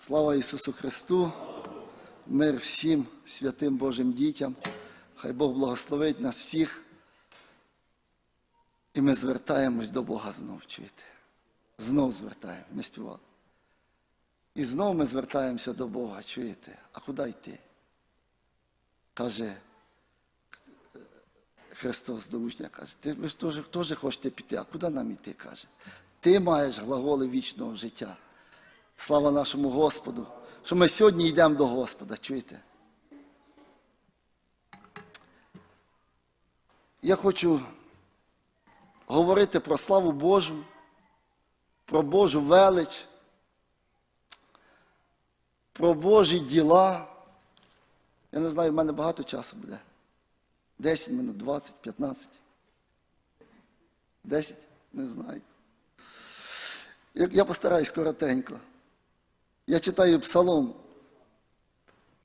Слава Ісусу Христу, мир всім святим Божим дітям. Хай Бог благословить нас всіх. І ми звертаємось до Бога знов, чуєте? Знов звертаємо, ми співали. І знов ми звертаємося до Бога, чуєте? А куди йти? Каже Христос до учня, каже, ти ви ж теж хочете піти, а куди нам йти? каже. Ти маєш глаголи вічного життя. Слава нашому Господу, що ми сьогодні йдемо до Господа, чуєте? Я хочу говорити про славу Божу, про Божу велич, про Божі діла. Я не знаю, в мене багато часу буде. 10 минут, 20, 15. 10? Не знаю. Я, постараюсь коротенько. Я читаю Псалом.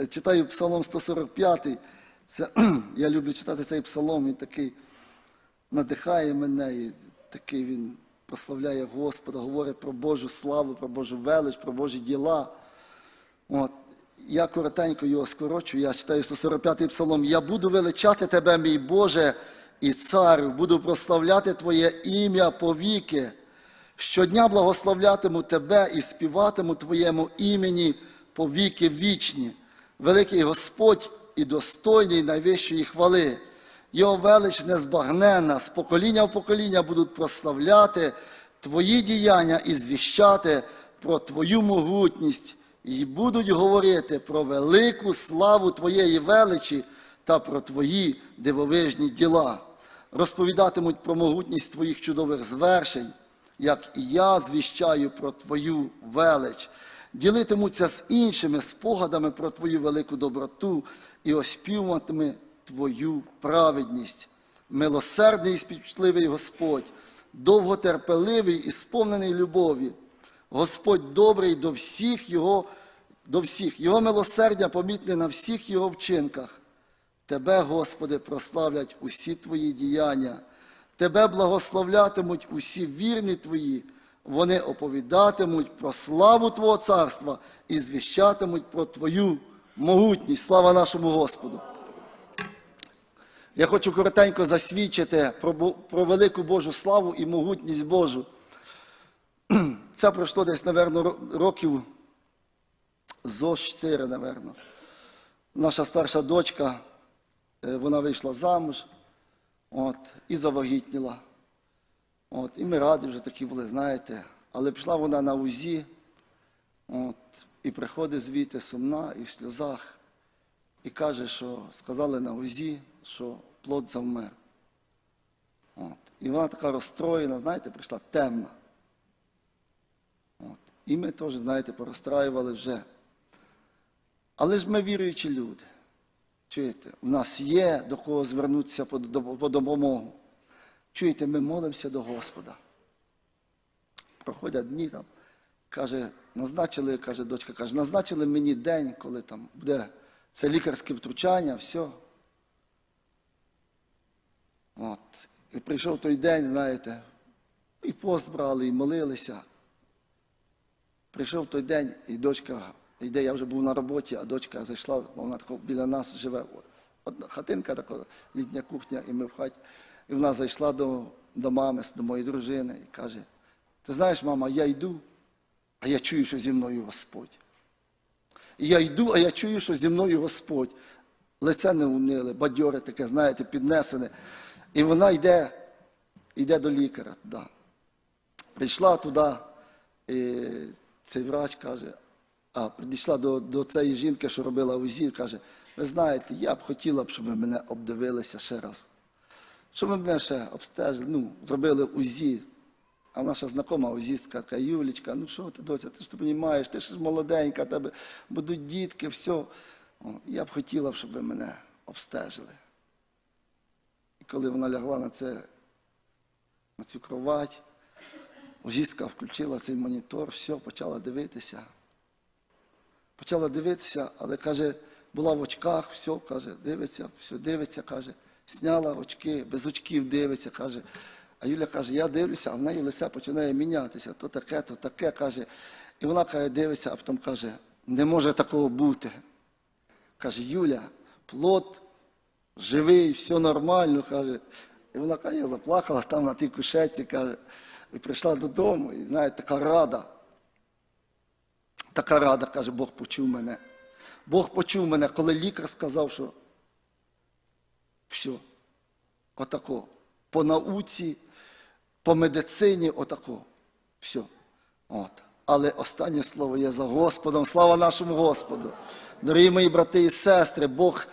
Е, Читаю Псалом 145. Це, я люблю читати цей псалом, він такий надихає мене, і такий він прославляє Господа, говорить про Божу славу, про Божу велич, про Божі діла. От. Я коротенько його скорочу, я читаю 145-й псалом. Я буду величати тебе, мій Боже і царю, буду прославляти Твоє ім'я повіки. Щодня благословлятиму тебе і співатиму Твоєму імені повіки вічні. Великий Господь і достойний найвищої хвали. Його велич незбагненна, з покоління в покоління будуть прославляти Твої діяння і звіщати про Твою могутність, і будуть говорити про велику славу Твоєї величі та про Твої дивовижні діла. Розповідатимуть про могутність Твоїх чудових звершень, як і я звіщаю про Твою велич. Ділитимуться з іншими спогадами про Твою велику доброту і оспівуватиме Твою праведність. Милосердний і співчутливий Господь, довготерпеливий і сповнений любові. Господь добрий до всіх його, до всіх. Його милосердя помітне на всіх його вчинках. Тебе, Господи, прославлять усі Твої діяння. Тебе благословлятимуть усі вірні Твої. Вони оповідатимуть про славу Твого царства і звіщатимуть про Твою могутність. Слава нашому Господу. Я хочу коротенько засвідчити про, велику Божу славу і могутність Божу. Це пройшло десь, напевно, років зо 4, напевно. Наша старша дочка, е, вона вийшла замуж от, і завагітніла. От, і ми раді вже такі були, знаєте. Але пішла вона на УЗІ, от, і приходить звідти сумна і в сльозах, і каже, що сказали на УЗІ, що плод завмер. От. І вона така розстроєна, знаєте, прийшла темна. От. І ми теж, знаєте, порозстраювали вже. Але ж ми віруючі люди. Чуєте, у нас є до кого звернутися по, по допомогу. Чуєте, ми молимося до Господа. Проходять дні там, каже, назначили, каже дочка, каже, назначили мені день, коли там буде це лікарське втручання, все. От. І прийшов той день, знаєте, і пост брали, і молилися. Прийшов той день, і дочка йде, я вже був на роботі, а дочка зайшла, вона тако біля нас живе. Одна хатинка, така літня кухня, і ми в хаті. І вона зайшла до, до мами, до моєї дружини і каже: Ти знаєш, мама, я йду, а я чую, що зі мною Господь. Я йду, а я чую, що зі мною Господь. Лице не униле, бадьоре таке, знаєте, піднесене. І вона йде, йде до лікаря. Да. Прийшла туди, і цей врач каже, а підійшла до, до цієї жінки, що робила УЗІ, каже, ви знаєте, я б хотіла б, щоб ви мене обдивилися ще раз. Щоб ви мене ще обстежили, ну, зробили УЗІ. А наша знакома УЗІстка така, Юлічка, ну що ти, доця, ти ж ти розумієш, ти ж молоденька, тебе будуть дітки, все. Я б хотіла, щоб ви мене обстежили. І коли вона лягла на, це, на цю кровать, УЗІстка включила цей монітор, все, почала дивитися. Почала дивитися, але каже, була в очках, все, каже, дивиться, все дивиться, каже, сняла очки, без очків дивиться, каже. А Юля каже, я дивлюся, а в неї лице починає мінятися, то таке, то таке, каже. І вона каже, дивиться, а потім каже, не може такого бути. Каже, Юля, плод живий, все нормально. каже. І вона каже, я заплакала там на тій кушетці, каже, і прийшла додому, і знаєте, така рада. Така рада, каже, Бог почув мене. Бог почув мене, коли лікар сказав, що все, отако. По науці, по медицині, отако. Все. От. Але останнє слово є за Господом. Слава нашому Господу. Дорогі мої брати і сестри, Бог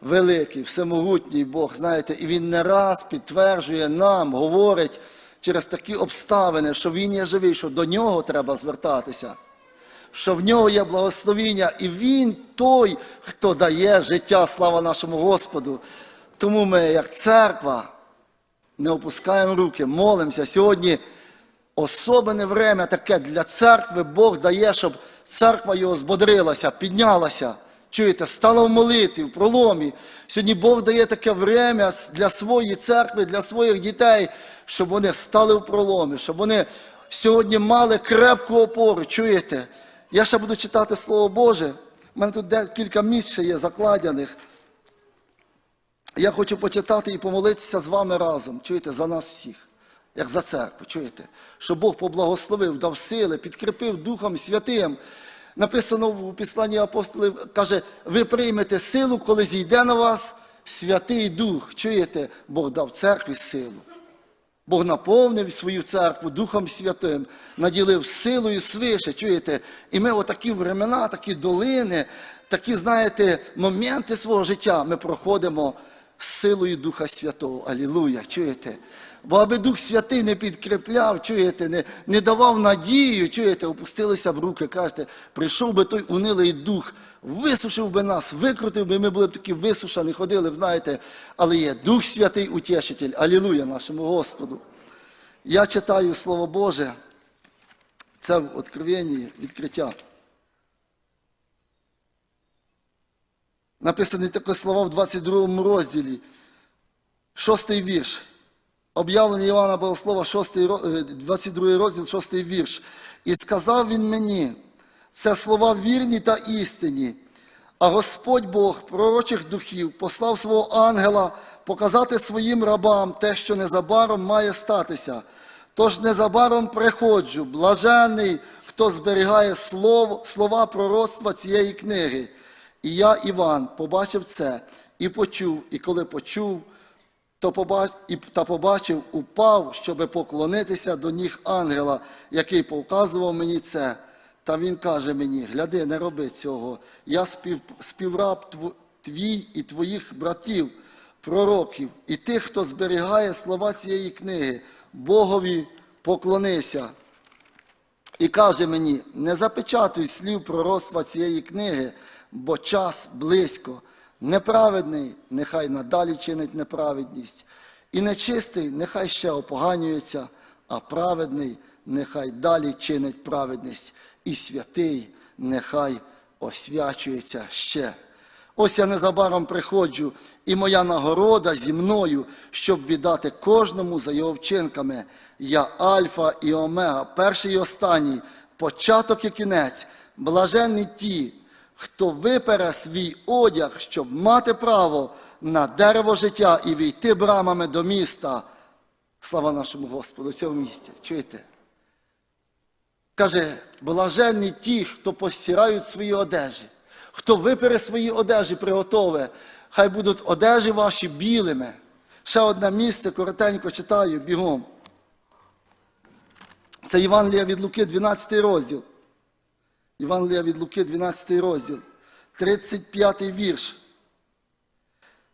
великий, всемогутній Бог, знаєте, і Він не раз підтверджує нам, говорить через такі обставини, що Він є живий, що до нього треба звертатися, що в нього є благословіння, і Він той, хто дає життя, слава нашому Господу. Тому ми, як церква, не опускаємо руки, молимося. Сьогодні особене время таке для церкви Бог дає, щоб церква його збодрилася, піднялася. Чуєте, стала в молитві, в проломі. Сьогодні Бог дає таке время для своєї церкви, для своїх дітей, щоб вони стали в проломі, щоб вони сьогодні мали крепку опору. Чуєте? Я ще буду читати Слово Боже. У мене тут декілька місць ще є закладених. Я хочу почитати і помолитися з вами разом, чуєте, за нас всіх, як за церкву, чуєте, що Бог поблагословив, дав сили, підкріпив Духом Святим. Написано у Післанні апостолів, каже, ви приймете силу, коли зійде на вас Святий Дух. Чуєте, Бог дав церкві силу. Бог наповнив свою церкву Духом Святим, наділив силою свише, чуєте? І ми отакі времена, такі долини, такі, знаєте, моменти свого життя ми проходимо силою Духа Святого. Алілуя, чуєте? Бо аби Дух Святий не підкріпляв, чуєте, не, не давав надію, чуєте, опустилися в руки, кажете, прийшов би той унилий дух, висушив би нас, викрутив би, ми були б такі висушені, ходили б, знаєте, але є Дух Святий Утішитель. Алілуя нашому Господу. Я читаю Слово Боже, це в Откровенні відкриття. Написані такі слова в 22 розділі, шостий вірш. Об'явлення Івана Богослова, 6, е, 22 розділ, 6 вірш. І сказав він мені, це слова вірні та істинні. А Господь Бог пророчих духів послав свого ангела показати своїм рабам те, що незабаром має статися. Тож незабаром приходжу, блажений, хто зберігає слово, слова пророцтва цієї книги. І я, Іван, побачив це і почув, і коли почув, та побачив, упав, щоби поклонитися до ніг ангела, який показував мені це. Та він каже мені: гляди, не роби цього. Я спів... співраб тв- твій і твоїх братів, пророків, і тих, хто зберігає слова цієї книги, Богові поклонися. І каже мені: не запечатуй слів пророцтва цієї книги, бо час близько. Неправедний нехай надалі чинить неправедність, і нечистий нехай ще опоганюється, а праведний нехай далі чинить праведність, і святий нехай освячується ще. Ось я незабаром приходжу, і моя нагорода зі мною, щоб віддати кожному за його вчинками. Я Альфа і Омега, перший і останній, початок і кінець, блаженні ті, хто випере свій одяг, щоб мати право на дерево життя і війти брамами до міста. Слава нашому Господу, в цьому місці. Чуєте? Каже, блаженні ті, хто постирають свої одежі, хто випере свої одежі, приготове, хай будуть одежі ваші білими. Ще одне місце, коротенько читаю, бігом. Це Євангелія від Луки, 12 розділ. Євангелія від Луки, 12 розділ, 35 вірш.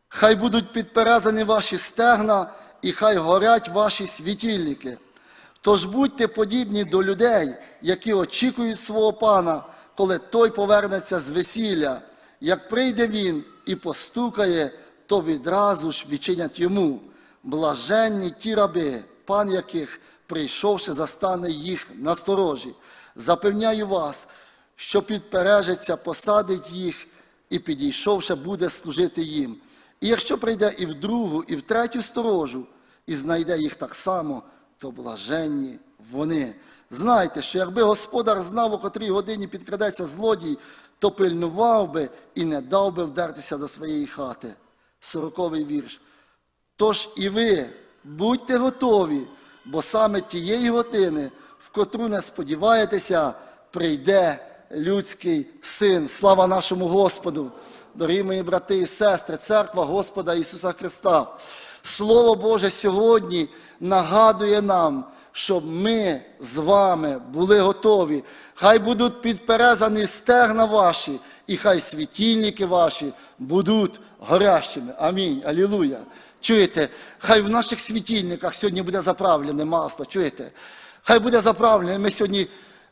Хай будуть підперезані ваші стегна, і хай горять ваші світильники. Тож будьте подібні до людей, які очікують свого пана, коли той повернеться з весілля. Як прийде він і постукає, то відразу ж відчинять йому. Блаженні ті раби, пан яких, прийшовши, застане їх на сторожі. Запевняю вас, що підпережеться, посадить їх і, підійшовши, буде служити їм. І якщо прийде і в другу, і в третю сторожу, і знайде їх так само, то блаженні вони. Знайте, що якби господар знав, у котрій годині підкрадеться злодій, то пильнував би і не дав би вдертися до своєї хати. Сороковий вірш. Тож і ви будьте готові, бо саме тієї години, в котру не сподіваєтеся, прийде людський син. Слава нашому Господу! Дорогі мої брати і сестри, церква Господа Ісуса Христа. Слово Боже сьогодні нагадує нам, щоб ми з вами були готові. Хай будуть підперезані стегна ваші, і хай світильники ваші будуть горящими. Амінь. Алілуя. Чуєте? Хай в наших світильниках сьогодні буде заправлене масло. Чуєте? Хай буде заправлене. Ми сьогодні,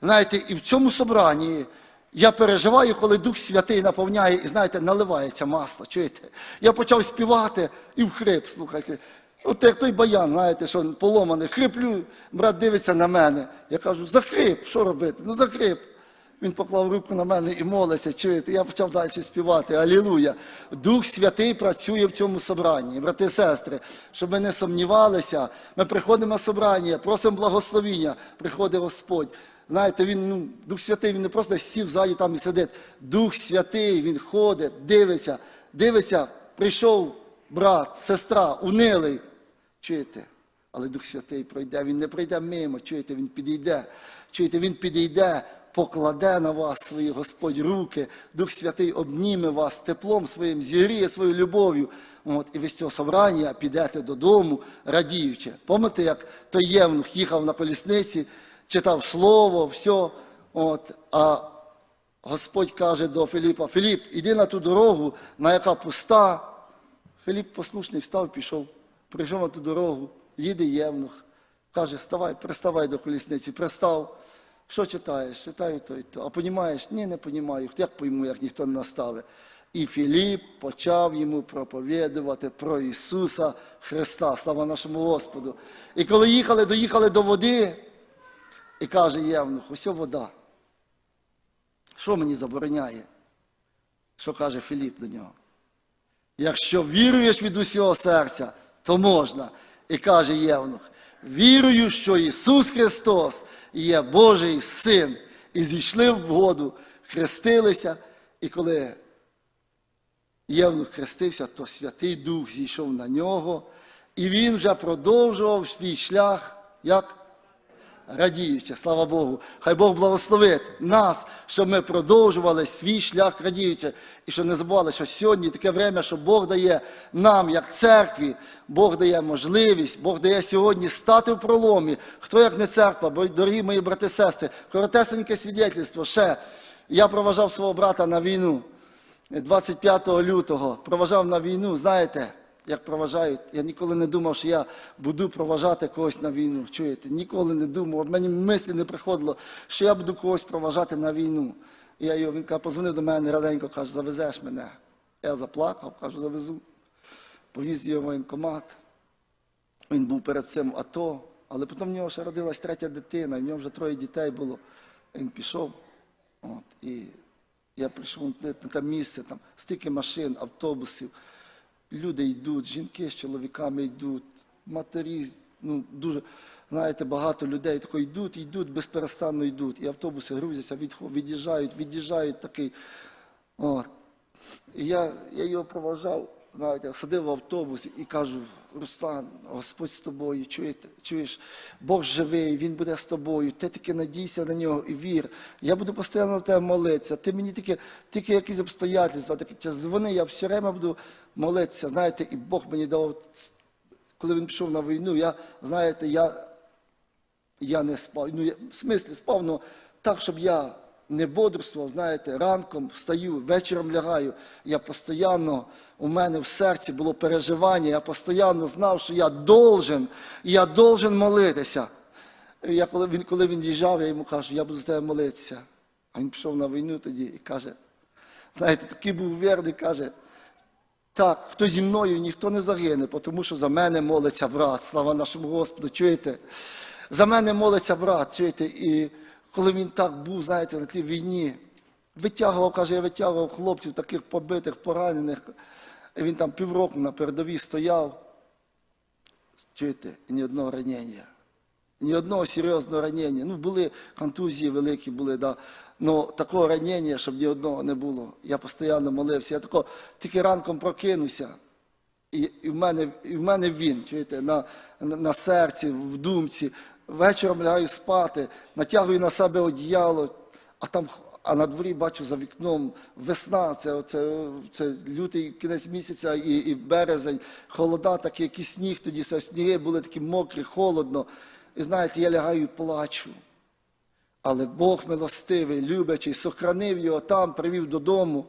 знаєте, і в цьому собранні я переживаю, коли Дух Святий наповняє і, знаєте, наливається масло. Чуєте? Я почав співати і в хрип, слухайте. От як той баян, знаєте, що поломаний, хриплю, брат дивиться на мене. Я кажу, захрип, що робити? Ну захрип. Він поклав руку на мене і молиться, чуєте, я почав далі співати. Алілуя. Дух Святий працює в цьому собранні. Брати і сестри, щоб ви не сумнівалися, ми приходимо на собрання, просимо благословіння, приходить Господь. Знаєте, він, ну, Дух Святий, він не просто сів в залі там і сидить. Дух Святий, він ходить, дивиться, дивиться, прийшов брат, сестра, унилий. Чуєте? Але Дух Святий пройде, він не пройде мимо, чуєте, він підійде. Чуєте, він підійде, покладе на вас свої Господь руки, Дух Святий обніме вас теплом своїм, зігріє свою любов'ю. От, і ви з цього собрання підете додому, радіючи. Пам'ятаєте, як той євнух їхав на колісниці, читав слово, все. От, а Господь каже до Філіпа: Філіп, іди на ту дорогу, на яка пуста. Філіп послушний встав, пішов, прийшов на ту дорогу, їде євнух. Каже, вставай, приставай до колісниці, пристав. Що читаєш? Читаю то і то. А понімаєш? Ні, не понімаю. Як пойму, як ніхто не наставить. І Філіп почав йому проповідувати про Ісуса Христа. Слава нашому Господу. І коли їхали, доїхали до води, і каже Євнух, ось вода. Що мені забороняє? Що каже Філіп до нього? Якщо віруєш від усього серця, то можна. І каже Євнух, вірую, що Ісус Христос є Божий Син. І зійшли в воду, хрестилися, і коли Євнух хрестився, то Святий Дух зійшов на нього, і він вже продовжував свій шлях, як радіючи, слава Богу. Хай Бог благословить нас, щоб ми продовжували свій шлях радіючи. І щоб не забували, що сьогодні таке время, що Бог дає нам, як церкві, Бог дає можливість, Бог дає сьогодні стати в проломі. Хто як не церква, дорогі мої брати і сестри, коротесеньке свідетельство. Ще я проважав свого брата на війну 25 лютого, проважав на війну, знаєте як проважають. Я ніколи не думав, що я буду проважати когось на війну. Чуєте? Ніколи не думав. Мені мислі не приходило, що я буду когось проважати на війну. І я його, він каже, позвонив до мене раденько, каже, завезеш мене. Я заплакав, кажу, завезу. Повіз його в воєнкомат. Він був перед цим АТО, але потім в нього ще родилась третя дитина, і в нього вже троє дітей було. Він пішов. От, і я прийшов на те місце, там стільки машин, автобусів люди йдуть, жінки з чоловіками йдуть, матері, ну дуже, знаєте, багато людей тако йдуть, йдуть, безперестанно йдуть. І автобуси грузяться, відход- від'їжджають, від'їжджають такий. От. І я, я його проважав, знаєте, садив в автобус і кажу, Руслан, Господь з тобою, чуєте, чуєш, Бог живий, Він буде з тобою, ти тільки надійся на нього і вір. Я буду постійно на тебе молитися. Ти мені тільки, тільки якісь обстоятельства, такі дзвони, я все время буду молитися. Знаєте, і Бог мені дав, коли він пішов на війну, я, знаєте, я, я не спав. Ну, я, в смислі спав, але так, щоб я не бодрствував, знаєте, ранком встаю, вечором лягаю. Я постійно, у мене в серці було переживання, я постійно знав, що я должен, я должен молитися. Я, коли, він, коли він їжджав, я йому кажу, я буду з тебе молитися. А він пішов на війну тоді і каже, знаєте, такий був вірний, каже, так, хто зі мною, ніхто не загине, тому що за мене молиться брат. Слава нашому Господу, чуєте? За мене молиться брат, чуєте? І коли він так був, знаєте, на тій війні, витягував, каже, я витягував хлопців, таких побитих, поранених. І він там півроку на передовій стояв. Чуєте, ні одного ранення. Ні одного серйозного ранення. Ну, були контузії великі, були, да. Но такого ранення, щоб ні одного не було. Я постійно молився. Я тако тільки ранком прокинуся. І, і, в мене, і в мене він, чуєте, на, на, на серці, в думці. Вечором лягаю спати, натягую на себе одіяло, а там а на дворі бачу за вікном весна, це, це, це лютий кінець місяця і, і березень, холода, такі, який сніг тоді, все, сніги були такі мокрі, холодно. І знаєте, я лягаю і плачу. Але Бог милостивий, любячий, сохранив його там, привів додому.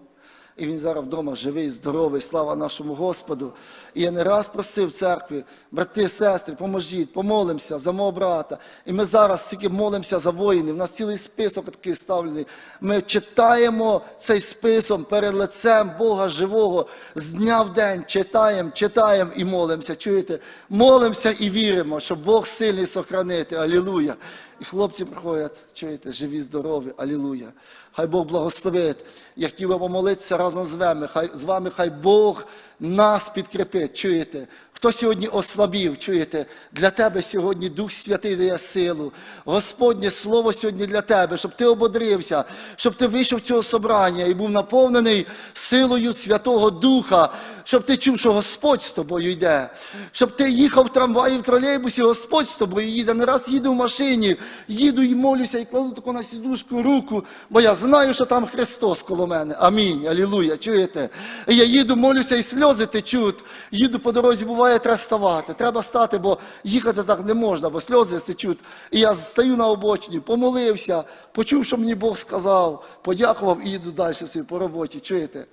І він зараз вдома живий, здоровий, слава нашому Господу. І я не раз просив церкві, брати, сестри, поможіть, помолимося за мого брата. І ми зараз тільки молимося за воїнів. У нас цілий список такий ставлений. Ми читаємо цей список перед лицем Бога живого з дня в день. Читаємо, читаємо і молимося. Чуєте? Молимося і віримо, що Бог сильний сохранити. Алілуя. І хлопці приходять, чуєте, живі, здорові, алілуя. Хай Бог благословить. Я хотів би помолитися разом з вами. Хай з вами, хай Бог нас підкріпить, чуєте? Хто сьогодні ослабів, чуєте? Для тебе сьогодні Дух Святий дає силу. Господнє Слово сьогодні для тебе, щоб ти ободрився, щоб ти вийшов з цього собрання і був наповнений силою Святого Духа, щоб ти чув, що Господь з тобою йде, щоб ти їхав в трамваї, в тролейбусі, Господь з тобою їде. Не раз їду в машині, їду і молюся, і кладу таку на сідушку руку, бо я знаю, що там Христос коло мене. Амінь. Алілуя. Чуєте? Я їду, молюся, і сльози течуть. Їду по дорозі, буває, треба ставати. Треба стати, бо їхати так не можна, бо сльози сечуть. І я стою на обочині, помолився, почув, що мені Бог сказав, подякував і їду далі по роботі. Чуєте?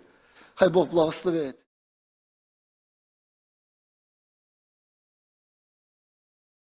Хай Бог благословить.